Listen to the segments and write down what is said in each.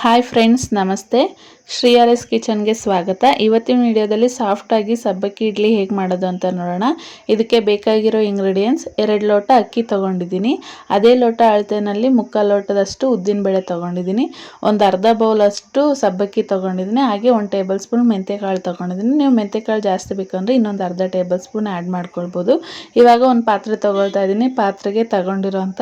Hi friends, Namaste. Shri R S ಕಿಚನ್ಗೆ ಸ್ವಾಗತ. ಇವತ್ತಿನ ವಿಡಿಯೋದಲ್ಲಿ ಸಾಫ್ಟಾಗಿ ಸಬ್ಬಕ್ಕಿ ಇಡ್ಲಿ ಹೇಗೆ ಮಾಡೋದು ಅಂತ ನೋಡೋಣ. ಇದಕ್ಕೆ ಬೇಕಾಗಿರೋ ಇಂಗ್ರೀಡಿಯೆಂಟ್ಸ್ ಎರಡು ಲೋಟ ಅಕ್ಕಿ ತೊಗೊಂಡಿದ್ದೀನಿ. ಅದೇ ಲೋಟ ಅಳತೆನಲ್ಲಿ ಮುಕ್ಕಾಲು ಲೋಟದಷ್ಟು ಉದ್ದಿನಬೇಳೆ ತೊಗೊಂಡಿದ್ದೀನಿ. ಒಂದು ಅರ್ಧ ಬೌಲಷ್ಟು ಸಬ್ಬಕ್ಕಿ ತೊಗೊಂಡಿದ್ದೀನಿ. ಹಾಗೆ ಒಂದು ಟೇಬಲ್ ಸ್ಪೂನ್ ಮೆಂತ್ಯಕಾಳು ತೊಗೊಂಡಿದ್ದೀನಿ. ನೀವು ಮೆಂತ್ಯಕಾಳು ಜಾಸ್ತಿ ಬೇಕಂದರೆ ಇನ್ನೊಂದು ಅರ್ಧ ಟೇಬಲ್ ಸ್ಪೂನ್ ಆ್ಯಡ್ ಮಾಡ್ಕೊಳ್ಬೋದು. ಇವಾಗ ಒಂದು ಪಾತ್ರೆ ತೊಗೊಳ್ತಾ ಇದ್ದೀನಿ. ಪಾತ್ರೆಗೆ ತಗೊಂಡಿರೋಂಥ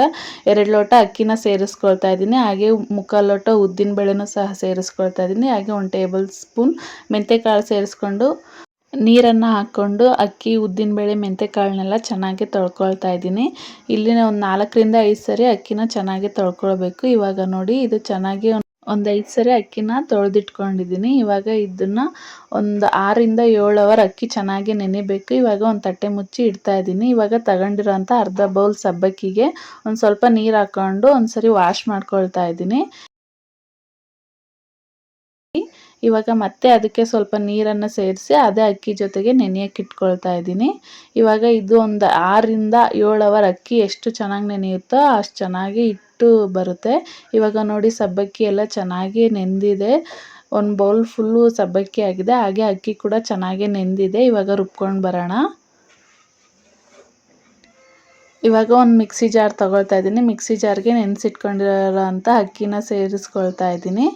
ಎರಡು ಲೋಟ ಅಕ್ಕಿನ ಸೇರಿಸ್ಕೊಳ್ತಾ ಇದ್ದೀನಿ. ಹಾಗೆ ಮುಕ್ಕಾಲು ಲೋಟ ಉದ್ದಿನಬೇಳೆನೂ ಸಹ ಸೇರಿಸ್ಕೊಳ್ತಾ ಇದ್ದೀನಿ. ಹಾಗೆ ಒಂದು ಟೇಬಲ್ ಸ್ಪೂನ್ ಮೆಂತ್ಯಕಾಳು ಸೇರಿಸ್ಕೊಂಡು ನೀರನ್ನು ಹಾಕ್ಕೊಂಡು ಅಕ್ಕಿ ಉದ್ದಿನಬೇಳೆ ಮೆಂತ್ಯಕಾಳನ್ನೆಲ್ಲ ಚೆನ್ನಾಗಿ ತೊಳ್ಕೊಳ್ತಾ ಇದ್ದೀನಿ. ಇಲ್ಲಿ ಒಂದು ನಾಲ್ಕರಿಂದ ಐದು ಸರಿ ಅಕ್ಕಿನ ಚೆನ್ನಾಗಿ ತೊಳ್ಕೊಳ್ಬೇಕು. ಇವಾಗ ನೋಡಿ, ಇದು ಚೆನ್ನಾಗಿ ಒಂದು ಐದು ಸರಿ ಅಕ್ಕಿನ ತೊಳೆದಿಟ್ಕೊಂಡಿದ್ದೀನಿ. ಇವಾಗ ಇದನ್ನು ಒಂದು ಆರಿಂದ ಏಳು ಅವರ್ ಅಕ್ಕಿ ಚೆನ್ನಾಗಿ ನೆನೆಬೇಕು. ಇವಾಗ ಒಂದು ತಟ್ಟೆ ಮುಚ್ಚಿ ಇಡ್ತಾ ಇದ್ದೀನಿ. ಇವಾಗ ತಗೊಂಡಿರೋಂಥ ಅರ್ಧ ಬೌಲ್ ಸಬ್ಬಕ್ಕಿಗೆ ಒಂದು ಸ್ವಲ್ಪ ನೀರು ಹಾಕ್ಕೊಂಡು ಒಂದು ಸರಿ ವಾಶ್ ಮಾಡ್ಕೊಳ್ತಾ ಇದ್ದೀನಿ. ಇವಾಗ ಮತ್ತೆ ಅದಕ್ಕೆ ಸ್ವಲ್ಪ ನೀರನ್ನು ಸೇರಿಸಿ ಅದೇ ಅಕ್ಕಿ ಜೊತೆಗೆ ನೆನೆಯಕ್ಕೆ ಇಟ್ಕೊಳ್ತಾ ಇದ್ದೀನಿ. ಇವಾಗ ಇದು ಒಂದು ಆರರಿಂದ ಏಳು ಅವರ್ ಅಕ್ಕಿ ಎಷ್ಟು ಚೆನ್ನಾಗಿ ನೆನೆಯುತ್ತೋ ಅಷ್ಟು ಚೆನ್ನಾಗಿ ಇಟ್ಟು ಬರುತ್ತೆ. ಇವಾಗ ನೋಡಿ ಸಬ್ಬಕ್ಕಿ ಎಲ್ಲ ಚೆನ್ನಾಗಿ ನೆಂದಿದೆ. ಒಂದು ಬೌಲ್ ಫುಲ್ಲು ಸಬ್ಬಕ್ಕಿ ಆಗಿದೆ. ಹಾಗೆ ಅಕ್ಕಿ ಕೂಡ ಚೆನ್ನಾಗಿ ನೆಂದಿದೆ. ಇವಾಗ ರುಬ್ಕೊಂಡು ಬರೋಣ. ಇವಾಗ ಒಂದು ಮಿಕ್ಸಿ ಜಾರ್ ತೊಗೊಳ್ತಾ ಇದ್ದೀನಿ. ಮಿಕ್ಸಿ ಜಾರ್ಗೆ ನೆನೆಸಿಟ್ಕೊಂಡಿರೋ ಅಂಥ ಅಕ್ಕಿನ ಸೇರಿಸ್ಕೊಳ್ತಾ ಇದ್ದೀನಿ.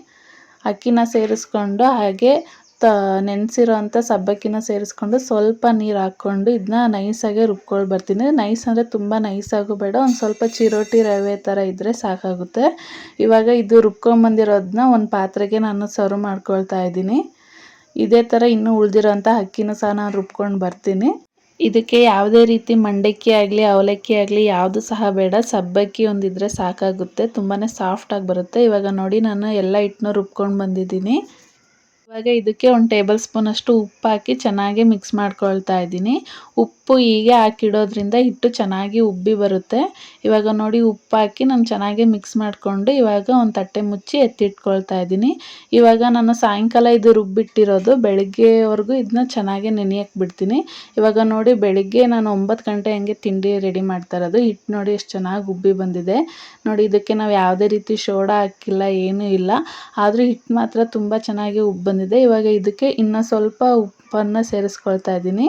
ಅಕ್ಕಿನ ಸೇರಿಸ್ಕೊಂಡು ಹಾಗೆ ತ ನೆನೆಸಿರೋಂಥ ಸಬ್ಬಕ್ಕಿನ ಸೇರಿಸ್ಕೊಂಡು ಸ್ವಲ್ಪ ನೀರು ಹಾಕ್ಕೊಂಡು ಇದನ್ನ ನೈಸಾಗೆ ರುಬ್ಕೊಂಡು ಬರ್ತೀನಿ ನೈಸ್ ಅಂದರೆ ತುಂಬ ನೈಸಾಗೂ ಬೇಡ, ಒಂದು ಸ್ವಲ್ಪ ಚಿರೋಟಿ ರವೆ ಥರ ಇದ್ದರೆ ಸಾಕಾಗುತ್ತೆ. ಇವಾಗ ಇದು ರುಬ್ಕೊಂಬಂದಿರೋದನ್ನ ಒಂದು ಪಾತ್ರೆಗೆ ನಾನು ಸರ್ವ್ ಮಾಡ್ಕೊಳ್ತಾ ಇದ್ದೀನಿ. ಇದೇ ಥರ ಇನ್ನೂ ಉಳಿದಿರೋಂಥ ಅಕ್ಕಿನೂ ಸಹ ನಾನು ರುಬ್ಕೊಂಡು ಬರ್ತೀನಿ. ಇದಕ್ಕೆ ಯಾವುದೇ ರೀತಿ ಮಂಡಕ್ಕಿ ಆಗಲಿ, ಅವಲಕ್ಕಿ ಆಗಲಿ ಯಾವುದು ಸಹ ಬೇಡ. ಸಬ್ಬಕ್ಕಿ ಒಂದಿದ್ರೆ ಸಾಕಾಗುತ್ತೆ. ತುಂಬಾ ಸಾಫ್ಟಾಗಿ ಬರುತ್ತೆ. ಇವಾಗ ನೋಡಿ, ನಾನು ಎಲ್ಲ ಹಿಟ್ಟನ್ನು ರುಬ್ಕೊಂಡು ಬಂದಿದ್ದೀನಿ. ಇವಾಗ ಇದಕ್ಕೆ ಒಂದು ಟೇಬಲ್ ಸ್ಪೂನ್ ಅಷ್ಟು ಉಪ್ಪು ಹಾಕಿ ಚೆನ್ನಾಗಿ ಮಿಕ್ಸ್ ಮಾಡ್ಕೊಳ್ತಾ ಇದ್ದೀನಿ. ಉಪ್ಪು ಹೀಗೆ ಹಾಕಿಡೋದ್ರಿಂದ ಹಿಟ್ಟು ಚೆನ್ನಾಗಿ ಉಬ್ಬಿ ಬರುತ್ತೆ. ಇವಾಗ ನೋಡಿ ಉಪ್ಪು ಹಾಕಿ ನಾನು ಚೆನ್ನಾಗಿ ಮಿಕ್ಸ್ ಮಾಡಿಕೊಂಡು ಇವಾಗ ಒಂದು ತಟ್ಟೆ ಮುಚ್ಚಿ ಎತ್ತಿಟ್ಕೊಳ್ತಾ ಇದ್ದೀನಿ. ಇವಾಗ ನಾನು ಸಾಯಂಕಾಲ ಇದು ರುಬ್ಬಿಟ್ಟಿರೋದು, ಬೆಳಗ್ಗೆವರೆಗೂ ಇದನ್ನ ಚೆನ್ನಾಗಿ ನೆನೆಯಕ್ಕೆ ಬಿಡ್ತೀನಿ. ಇವಾಗ ನೋಡಿ ಬೆಳಿಗ್ಗೆ ನಾನು ಒಂಬತ್ತು ಗಂಟೆ ಹಂಗೆ ತಿಂಡಿ ರೆಡಿ ಮಾಡ್ತಾ ಇರೋದು. ಹಿಟ್ಟು ನೋಡಿ ಎಷ್ಟು ಚೆನ್ನಾಗಿ ಉಬ್ಬಿ ಬಂದಿದೆ. ನೋಡಿ ಇದಕ್ಕೆ ನಾವು ಯಾವುದೇ ರೀತಿ ಸೋಡಾ ಹಾಕಿಲ್ಲ, ಏನೂ ಇಲ್ಲ. ಆದರೂ ಹಿಟ್ಟು ಮಾತ್ರ ತುಂಬ ಚೆನ್ನಾಗಿ ಉಬ್ಬಿ ಬಂದಿದೆ. ಇವಾಗ ಇದಕ್ಕೆ ಇನ್ನು ಸ್ವಲ್ಪ ಉಪ್ಪನ್ನು ಸೇರಿಸ್ಕೊಳ್ತಾ ಇದ್ದೀನಿ.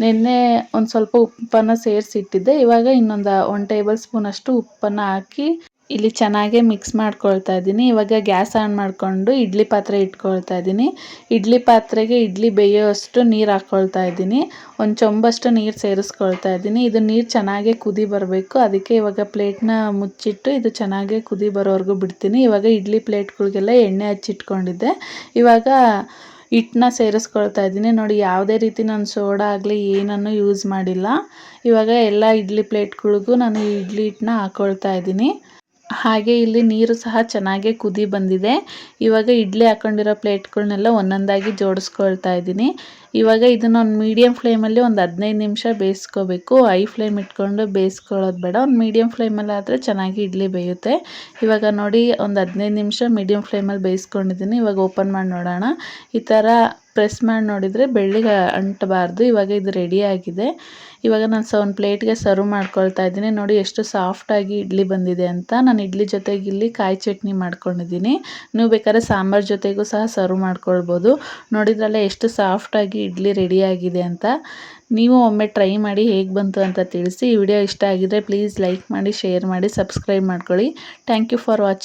ನಿನ್ನೆ ಒಂದು ಸ್ವಲ್ಪ ಉಪ್ಪನ್ನು ಸೇರಿಸಿಟ್ಟಿದ್ದೆ. ಇವಾಗ ಇನ್ನೊಂದು ಒನ್ ಟೇಬಲ್ ಸ್ಪೂನಷ್ಟು ಉಪ್ಪನ್ನು ಹಾಕಿ ಇಲ್ಲಿ ಚೆನ್ನಾಗಿ ಮಿಕ್ಸ್ ಮಾಡ್ಕೊಳ್ತಾ ಇದ್ದೀನಿ. ಇವಾಗ ಗ್ಯಾಸ್ ಆನ್ ಮಾಡಿಕೊಂಡು ಇಡ್ಲಿ ಪಾತ್ರೆ ಇಟ್ಕೊಳ್ತಾ ಇದ್ದೀನಿ. ಇಡ್ಲಿ ಪಾತ್ರೆಗೆ ಇಡ್ಲಿ ಬೇಯೋಷ್ಟು ನೀರು ಹಾಕ್ಕೊಳ್ತಾ ಇದ್ದೀನಿ. ಒಂದು ಚೊಂಬಷ್ಟು ನೀರು ಸೇರಿಸ್ಕೊಳ್ತಾ ಇದ್ದೀನಿ. ಇದು ನೀರು ಚೆನ್ನಾಗಿ ಕುದಿ ಬರಬೇಕು. ಅದಕ್ಕೆ ಇವಾಗ ಪ್ಲೇಟ್ನ ಮುಚ್ಚಿಟ್ಟು ಇದು ಚೆನ್ನಾಗೆ ಕುದಿ ಬರೋವರೆಗೂ ಬಿಡ್ತೀನಿ. ಇವಾಗ ಇಡ್ಲಿ ಪ್ಲೇಟ್ಗಳಿಗೆಲ್ಲ ಎಣ್ಣೆ ಹಚ್ಚಿಟ್ಕೊಂಡಿದ್ದೆ. ಇವಾಗ ಹಿಟ್ಟನ್ನ ಸೇರಿಸ್ಕೊಳ್ತಾ ಇದ್ದೀನಿ. ನೋಡಿ, ಯಾವುದೇ ರೀತಿ ನಾನು ಸೋಡಾ ಆಗಲಿ ಏನನ್ನು ಯೂಸ್ ಮಾಡಿಲ್ಲ. ಇವಾಗ ಎಲ್ಲ ಇಡ್ಲಿ ಪ್ಲೇಟ್ಗಳಿಗೂ ನಾನು ಇಡ್ಲಿ ಹಿಟ್ಟನ್ನ ಹಾಕ್ಕೊಳ್ತಾ ಇದ್ದೀನಿ. ಹಾಗೆ ಇಲ್ಲಿ ನೀರು ಸಹ ಚೆನ್ನಾಗಿ ಕುದಿ ಬಂದಿದೆ. ಇವಾಗ ಇಡ್ಲಿ ಹಾಕೊಂಡಿರೋ ಪ್ಲೇಟ್ಗಳನ್ನೆಲ್ಲ ಒಂದೊಂದಾಗಿ ಜೋಡಿಸ್ಕೊಳ್ತಾ ಇದ್ದೀನಿ. ಇವಾಗ ಇದನ್ನ ಒಂದು ಮೀಡಿಯಮ್ ಫ್ಲೇಮಲ್ಲಿ ಒಂದು ಹದಿನೈದು ನಿಮಿಷ ಬೇಯಿಸ್ಕೋಬೇಕು. ಐ ಫ್ಲೇಮ್ ಇಟ್ಕೊಂಡು ಬೇಯಿಸ್ಕೊಳ್ಳೋದು ಬೇಡ. ಒಂದು ಮೀಡಿಯಮ್ ಫ್ಲೇಮಲ್ಲಿ ಆದರೆ ಚೆನ್ನಾಗಿ ಇಡ್ಲಿ ಬೇಯುತ್ತೆ. ಇವಾಗ ನೋಡಿ, ಒಂದು ಹದಿನೈದು ನಿಮಿಷ ಮೀಡಿಯಮ್ ಫ್ಲೇಮಲ್ಲಿ ಬೇಯಿಸ್ಕೊಂಡಿದ್ದೀನಿ. ಇವಾಗ ಓಪನ್ ಮಾಡಿ ನೋಡೋಣ. ಈ ಥರ ಪ್ರೆಸ್ ಮಾಡಿ ನೋಡಿದರೆ ಬೆಳ್ಳಿಗೆ ಅಂಟಬಾರ್ದು. ಇವಾಗ ಇದು ರೆಡಿ ಆಗಿದೆ. ಇವಾಗ ನಾನು ಸ ಒಂದು ಪ್ಲೇಟ್ಗೆ ಸರ್ವ್ ಮಾಡ್ಕೊಳ್ತಾ ಇದ್ದೀನಿ. ನೋಡಿ ಎಷ್ಟು ಸಾಫ್ಟಾಗಿ ಇಡ್ಲಿ ಬಂದಿದೆ ಅಂತ. ನಾನು ಇಡ್ಲಿ ಜೊತೆಗೆ ಇಲ್ಲಿ ಕಾಯಿ ಚಟ್ನಿ ಮಾಡ್ಕೊಂಡಿದ್ದೀನಿ. ನೀವು ಬೇಕಾದ್ರೆ ಸಾಂಬಾರು ಜೊತೆಗೂ ಸಹ ಸರ್ವ್ ಮಾಡ್ಕೊಳ್ಬೋದು. ನೋಡಿದ್ರಲ್ಲ ಎಷ್ಟು ಸಾಫ್ಟಾಗಿ ಇಡ್ಲಿ ರೆಡಿಯಾಗಿದೆ ಅಂತ. ನೀವು ಒಮ್ಮೆ ಟ್ರೈ ಮಾಡಿ ಹೇಗೆ ಬಂತು ಅಂತ ತಿಳಿಸಿ. ಈ ವಿಡಿಯೋ ಇಷ್ಟ ಆಗಿದ್ರೆ ಪ್ಲೀಸ್ ಲೈಕ್ ಮಾಡಿ ಶೇರ್ ಮಾಡಿ ಸಬ್ಸ್ಕ್ರೈಬ್ ಮಾಡ್ಕೊಳ್ಳಿ. Thank you for watching